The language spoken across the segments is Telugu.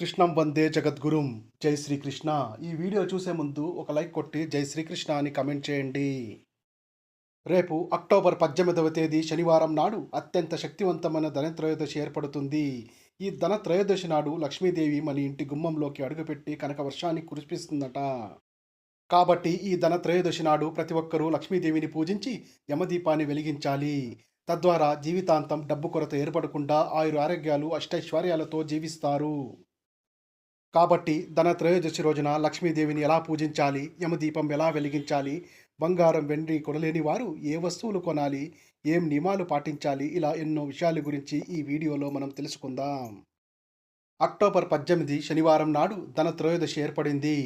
కృష్ణం వందే జగద్గురుం. జై శ్రీకృష్ణ. ఈ వీడియో చూసే ముందు ఒక లైక్ కొట్టి జై శ్రీకృష్ణ అని కమెంట్ చేయండి. రేపు అక్టోబర్ పద్దెనిమిదవ తేదీ శనివారం నాడు అత్యంత శక్తివంతమైన ధనత్రయోదశి ఏర్పడుతుంది. ఈ ధనత్రయోదశి నాడు లక్ష్మీదేవి మన ఇంటి గుమ్మంలోకి అడుగుపెట్టి కనక వర్షాన్ని కురిపిస్తుందట. కాబట్టి ఈ ధనత్రయోదశి నాడు ప్రతి ఒక్కరూ లక్ష్మీదేవిని పూజించి యమదీపాన్ని వెలిగించాలి. తద్వారా జీవితాంతం డబ్బు కొరత ఏర్పడకుండా ఆయుర ఆరోగ్యాలు అష్టైశ్వర్యాలతో జీవిస్తారు. కాబట్టి ధన త్రయోదశి రోజున లక్ష్మీదేవిని ఎలా పూజించాలి యమదీపం ఎలా వెలిగించాలి బంగారం వెండి కొనలేని వారు ఏ వస్తువులు కొనాలి ఏం నియమాలు పాటించాలి ఇలా ఎన్నో విషయాల గురించి ఈ వీడియోలో మనం తెలుసుకుందాం. అక్టోబర్ పద్దెనిమిది శనివారం నాడు ధన త్రయోదశి ఏర్పడింది.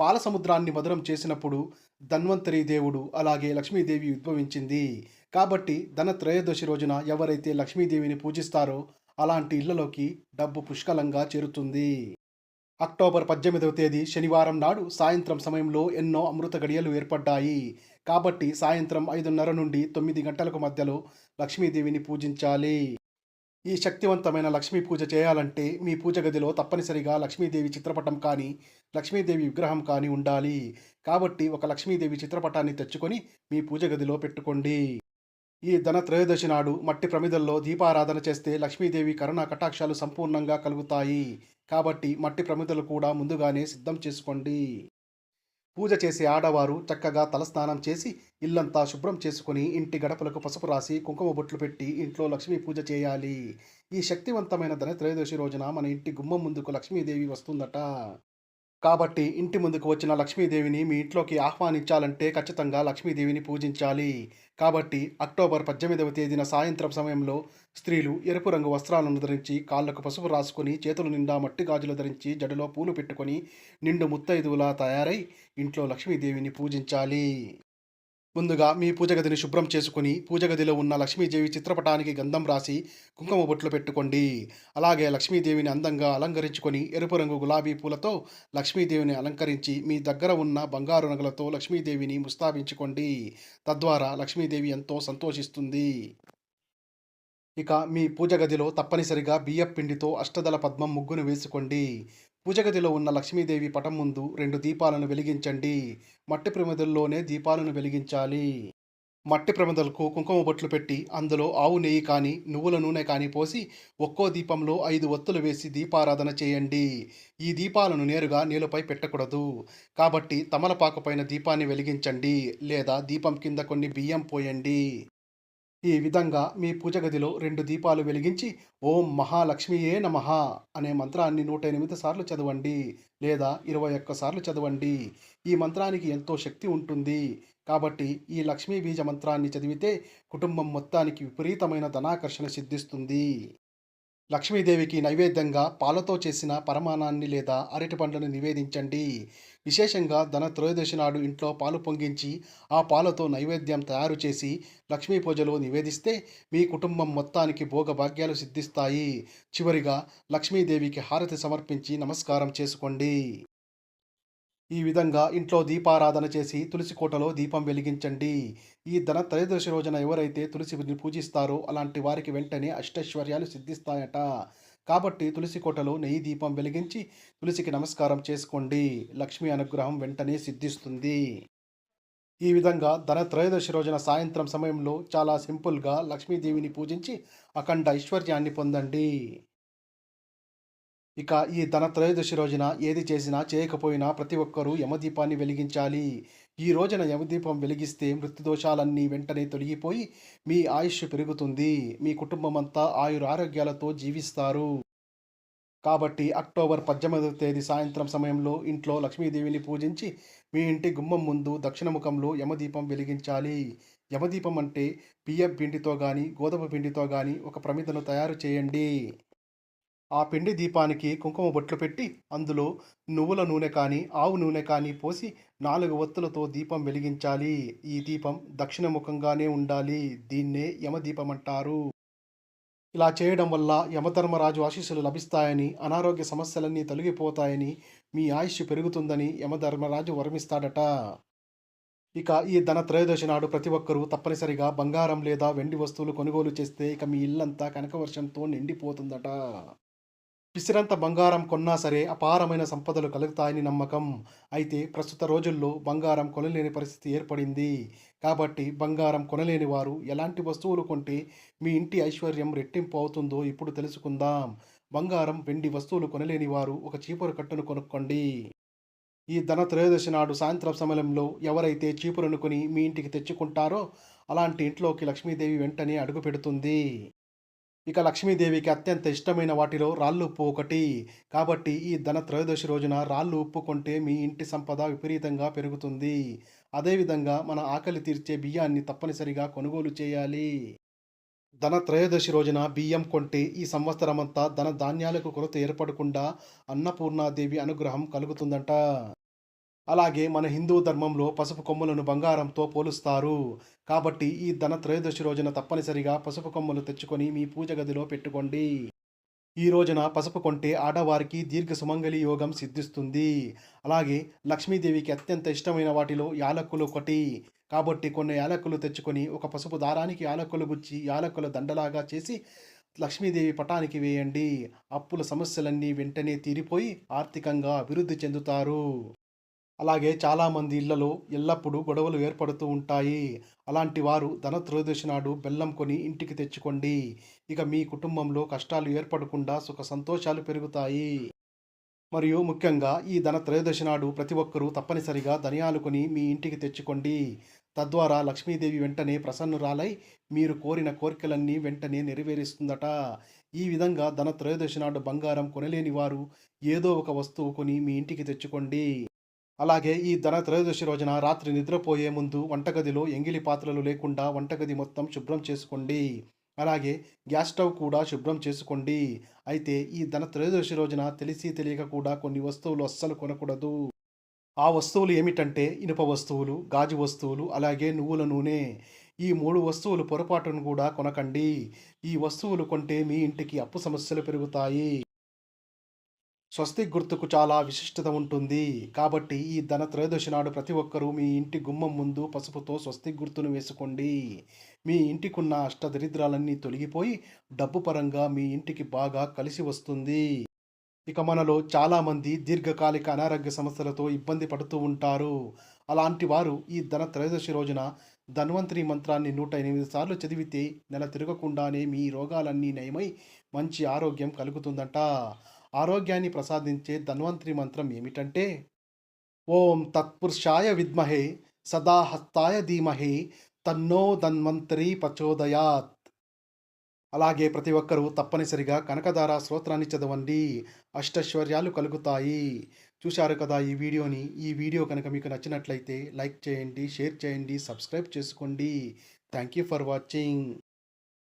పాలసముద్రాన్ని మధురం చేసినప్పుడు ధన్వంతరి దేవుడు అలాగే లక్ష్మీదేవి ఉద్భవించింది. కాబట్టి ధన త్రయోదశి రోజున ఎవరైతే లక్ష్మీదేవిని పూజిస్తారో అలాంటి ఇళ్ళలోకి డబ్బు పుష్కలంగా చేరుతుంది. అక్టోబర్ పద్దెనిమిదవ తేదీ శనివారం నాడు సాయంత్రం సమయంలో ఎన్నో అమృత గడియలు ఏర్పడ్డాయి. కాబట్టి సాయంత్రం ఐదున్నర నుండి తొమ్మిది గంటలకు మధ్యలో లక్ష్మీదేవిని పూజించాలి. ఈ శక్తివంతమైన లక్ష్మీ పూజ చేయాలంటే మీ పూజ గదిలో తప్పనిసరిగా లక్ష్మీదేవి చిత్రపటం కానీ లక్ష్మీదేవి విగ్రహం కానీ ఉండాలి. కాబట్టి ఒక లక్ష్మీదేవి చిత్రపటాన్ని తెచ్చుకొని మీ పూజ గదిలో పెట్టుకోండి. ఈ ధన త్రయోదశి నాడు మట్టి ప్రమిదల్లో దీపారాధన చేస్తే లక్ష్మీదేవి కరుణా కటాక్షాలు సంపూర్ణంగా కలుగుతాయి. కాబట్టి మట్టి ప్రమిదలు కూడా ముందుగానే సిద్ధం చేసుకోండి. పూజ చేసే ఆడవారు చక్కగా తలస్నానం చేసి ఇల్లంతా శుభ్రం చేసుకుని ఇంటి గడపలకు పసుపు రాసి కుంకుమ బొట్లు పెట్టి ఇంట్లో లక్ష్మీ పూజ చేయాలి. ఈ శక్తివంతమైన ధన త్రయోదశి రోజున మన ఇంటి గుమ్మం ముందుకు లక్ష్మీదేవి వస్తుందట. కాబట్టి ఇంటి ముందుకు వచ్చిన లక్ష్మీదేవిని మీ ఇంట్లోకి ఆహ్వానించాలంటే ఖచ్చితంగా లక్ష్మీదేవిని పూజించాలి. కాబట్టి అక్టోబర్ పద్దెనిమిదవ తేదీన సాయంత్రం సమయంలో స్త్రీలు ఎరుపు రంగు వస్త్రాలను ధరించి కాళ్ళకు పసుపు రాసుకొని చేతుల నిండా మట్టి గాజులు ధరించి జడలో పూలు పెట్టుకొని నిండు ముత్తైదువులా తయారై ఇంట్లో లక్ష్మీదేవిని పూజించాలి. ముందుగా మీ పూజ గదిని శుభ్రం చేసుకుని పూజ గదిలో ఉన్న లక్ష్మీదేవి చిత్రపటానికి గంధం రాసి కుంకుమ బొట్లు పెట్టుకోండి. అలాగే లక్ష్మీదేవిని అందంగా అలంకరించుకొని ఎరుపు రంగు గులాబీ పూలతో లక్ష్మీదేవిని అలంకరించి మీ దగ్గర ఉన్న బంగారు నగలతో లక్ష్మీదేవిని ముస్తాబించుకోండి. తద్వారా లక్ష్మీదేవి ఎంతో సంతోషిస్తుంది. ఇక మీ పూజ గదిలో తప్పనిసరిగా బియ్యం పిండితో పద్మం ముగ్గును వేసుకోండి. పూజగదిలో ఉన్న లక్ష్మీదేవి పటం ముందు రెండు దీపాలను వెలిగించండి. మట్టి ప్రమిదల్లోనే దీపాలను వెలిగించాలి. మట్టి ప్రమిదలకు కుంకుమ బొట్లు పెట్టి అందులో ఆవు నెయ్యి కానీ నువ్వుల నూనె కానీ పోసి ఒక్కో దీపంలో ఐదు ఒత్తులు వేసి దీపారాధన చేయండి. ఈ దీపాలను నేరుగా నీళ్ళపై పెట్టకూడదు. కాబట్టి తమలపాకు పైన దీపాన్ని వెలిగించండి లేదా దీపం కింద కొన్ని బియ్యం పోయండి. ఈ విధంగా మీ పూజ గదిలో రెండు దీపాలు వెలిగించి ఓం మహాలక్ష్మియే నమః అనే మంత్రాన్ని నూట ఎనిమిది సార్లు చదవండి లేదా ఇరవై ఒక్క సార్లు చదవండి. ఈ మంత్రానికి ఎంతో శక్తి ఉంటుంది. కాబట్టి ఈ లక్ష్మీ బీజ మంత్రాన్ని చదివితే కుటుంబం మొత్తానికి విపరీతమైన ధనాకర్షణ సిద్ధిస్తుంది. లక్ష్మీదేవికి నైవేద్యంగా పాలతో చేసిన పరమాణాన్ని లేదా అరటి పండ్లను నివేదించండి. విశేషంగా ధన త్రయోదశి నాడు ఇంట్లో పాలు పొంగించి ఆ పాలతో నైవేద్యం తయారు చేసి లక్ష్మీ పూజలో నివేదిస్తే మీ కుటుంబం మొత్తానికి భోగభాగ్యాలు సిద్ధిస్తాయి. చివరిగా లక్ష్మీదేవికి హారతి సమర్పించి నమస్కారం చేసుకోండి. ఈ విధంగా ఇంట్లో దీపారాధన చేసి తులసి కోటలో దీపం వెలిగించండి. ఈ ధన త్రయోదశి రోజున ఎవరైతే తులసిని పూజిస్తారో అలాంటి వారికి వెంటనే అష్టైశ్వర్యాలు సిద్ధిస్తాయట. కాబట్టి తులసి కోటలో నెయ్యి దీపం వెలిగించి తులసికి నమస్కారం చేసుకోండి. లక్ష్మీ అనుగ్రహం వెంటనే సిద్ధిస్తుంది. ఈ విధంగా ధన త్రయోదశి రోజున సాయంత్రం సమయంలో చాలా సింపుల్గా లక్ష్మీదేవిని పూజించి అఖండ ఐశ్వర్యాన్ని పొందండి. ఇక ఈ ధన త్రయోదశి రోజున ఏది చేసినా చేయకపోయినా ప్రతి ఒక్కరూ యమదీపాన్ని వెలిగించాలి. ఈ రోజున యమదీపం వెలిగిస్తే మృత్యుదోషాలన్నీ వెంటనే తొలగిపోయి మీ ఆయుష్ పెరుగుతుంది. మీ కుటుంబం అంతా ఆయుర ఆరోగ్యాలతో జీవిస్తారు. కాబట్టి అక్టోబర్ పద్దెనిమిదవ తేదీ సాయంత్రం సమయంలో ఇంట్లో లక్ష్మీదేవిని పూజించి మీ ఇంటి గుమ్మం ముందు దక్షిణముఖంలో యమదీపం వెలిగించాలి. యమదీపం అంటే బియ్యం పిండితో కానీ గోధుమ పిండితో కానీ ఒక ప్రమిదను తయారు చేయండి. ఆ పిండి దీపానికి కుంకుమ బొట్లు పెట్టి అందులో నువ్వుల నూనె కానీ ఆవు నూనె కానీ పోసి నాలుగు ఒత్తులతో దీపం వెలిగించాలి. ఈ దీపం దక్షిణముఖంగానే ఉండాలి. దీన్నే యమదీపం అంటారు ఇలా చేయడం వల్ల యమధర్మరాజు ఆశీస్సులు లభిస్తాయని అనారోగ్య సమస్యలన్నీ తొలగిపోతాయని మీ ఆయుష్ పెరుగుతుందని యమధర్మరాజు వర్మిస్తాడట. ఇక ఈ ధన త్రయోదశి నాడు ప్రతి ఒక్కరూ తప్పనిసరిగా బంగారం లేదా వెండి వస్తువులు కొనుగోలు చేస్తే ఇక మీ ఇల్లంతా కనకవర్షంతో నిండిపోతుందట. పిసిరంత బంగారం కొన్నా సరే అపారమైన సంపదలు కలుగుతాయని నమ్మకం. అయితే ప్రస్తుత రోజుల్లో బంగారం కొనలేని పరిస్థితి ఏర్పడింది. కాబట్టి బంగారం కొనలేని వారు ఎలాంటి వస్తువులు కొంటే మీ ఇంటి ఐశ్వర్యం రెట్టింపు అవుతుందో ఇప్పుడు తెలుసుకుందాం. బంగారం వెండి వస్తువులు కొనలేని వారు ఒక చీపురు కట్టును కొనుక్కోండి. ఈ ధన త్రయోదశి నాడు సాయంత్రం సమయంలో ఎవరైతే చీపురును కొని మీ ఇంటికి తెచ్చుకుంటారో అలాంటి ఇంట్లోకి లక్ష్మీదేవి వెంటనే అడుగు పెడుతుంది. ఇక లక్ష్మీదేవికి అత్యంత ఇష్టమైన వాటిలో రాళ్ళు ఉప్పు ఒకటి. కాబట్టి ఈ ధన త్రయోదశి రోజున రాళ్ళు ఉప్పు కొంటే మీ ఇంటి సంపద విపరీతంగా పెరుగుతుంది. అదేవిధంగా మన ఆకలి తీర్చే బియ్యాన్ని తప్పనిసరిగా కొనుగోలు చేయాలి. ధన త్రయోదశి రోజున బియ్యం కొంటే ఈ సంవత్సరమంతా ధన ధాన్యాలకు కొరత ఏర్పడకుండా అన్నపూర్ణాదేవి అనుగ్రహం కలుగుతుందంట. అలాగే మన హిందూ ధర్మంలో పసుపు కొమ్ములను బంగారంతో పోలుస్తారు. కాబట్టి ఈ ధన త్రయోదశి రోజున తప్పనిసరిగా పసుపు కొమ్మలు తెచ్చుకొని మీ పూజ గదిలో పెట్టుకోండి. ఈ రోజున పసుపు కొంటే ఆడవారికి దీర్ఘ సుమంగళి యోగం సిద్ధిస్తుంది. అలాగే లక్ష్మీదేవికి అత్యంత ఇష్టమైన వాటిలో యాలక్కులు ఒకటి. కాబట్టి కొన్ని యాలక్కులు తెచ్చుకొని ఒక పసుపు దారానికి యాలక్కులు గుచ్చి యాలక్కుల దండలాగా చేసి లక్ష్మీదేవి పటానికి వేయండి. అప్పుల సమస్యలన్నీ వెంటనే తీరిపోయి ఆర్థికంగా అభివృద్ధి చెందుతారు. అలాగే చాలామంది ఇళ్ళలో ఎల్లప్పుడూ గొడవలు ఏర్పడుతూ ఉంటాయి. అలాంటి వారు ధన త్రయోదశి నాడు బెల్లం కొని ఇంటికి తెచ్చుకోండి. ఇక మీ కుటుంబంలో కష్టాలు ఏర్పడకుండా సుఖ సంతోషాలు పెరుగుతాయి. మరియు ముఖ్యంగా ఈ ధన త్రయోదశి నాడు ప్రతి ఒక్కరూ తప్పనిసరిగా ధనియాలు కొని మీ ఇంటికి తెచ్చుకోండి. తద్వారా లక్ష్మీదేవి వెంటనే ప్రసన్నురాలై మీరు కోరిన కోరికలన్నీ వెంటనే నెరవేరుస్తుందట. ఈ విధంగా ధన త్రయోదశి నాడు బంగారం కొనలేని వారు ఏదో ఒక వస్తువు కొని మీ ఇంటికి తెచ్చుకోండి. అలాగే ఈ ధన త్రయోదశి రోజున రాత్రి నిద్రపోయే ముందు వంటగదిలో ఎంగిలి పాత్రలు లేకుండా వంటగది మొత్తం శుభ్రం చేసుకోండి. అలాగే గ్యాస్ స్టవ్ కూడా శుభ్రం చేసుకోండి. అయితే ఈ ధన త్రయోదశి రోజున తెలిసి తెలియక కూడా కొన్ని వస్తువులు అస్సలు కొనకూడదు. ఆ వస్తువులు ఏమిటంటే ఇనుప వస్తువులు గాజు వస్తువులు అలాగే నువ్వుల నూనె. ఈ మూడు వస్తువులు పొరపాటును కూడా కొనకండి. ఈ వస్తువులు కొంటే మీ ఇంటికి అప్పు సమస్యలు పెరుగుతాయి. స్వస్తిక్ గుర్తుకు చాలా విశిష్టత ఉంటుంది కాబట్టి ఈ ధన త్రయోదశి నాడు ప్రతి ఒక్కరూ మీ ఇంటి గుమ్మం ముందు పసుపుతో స్వస్తిక్ గుర్తును వేసుకోండి. మీ ఇంటికున్న అష్టదరిద్రాలన్నీ తొలగిపోయి డబ్బు పరంగా మీ ఇంటికి బాగా కలిసి వస్తుంది. ఇక మనలో చాలామంది దీర్ఘకాలిక అనారోగ్య సమస్యలతో ఇబ్బంది పడుతూ ఉంటారు. అలాంటి వారు ఈ ధన త్రయోదశి రోజున ధన్వంతరి మంత్రాన్ని నూట ఎనిమిది సార్లు చదివితే నెల తిరగకుండానే మీ రోగాలన్నీ నయమై మంచి ఆరోగ్యం కలుగుతుందట. ఆరోగ్యాన్ని ప్రసాదించే ధన్వంతరి మంత్రం ఏమిటంటే ఓం తత్పురుషాయ విద్మహే సదాహస్తాయ ధీమహే తన్నో ధన్వంతరి ప్రచోదయాత్. అలాగే ప్రతి ఒక్కరూ తప్పనిసరిగా కనకధార స్తోత్రాన్ని చదవండి. అష్టైశ్వర్యాలు కలుగుతాయి. చూశారు కదా ఈ వీడియోని? ఈ వీడియో కనుక మీకు నచ్చినట్లయితే లైక్ చేయండి షేర్ చేయండి సబ్స్క్రైబ్ చేసుకోండి. Thank you for watching.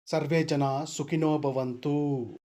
Survey జన సుఖినో భవంతు.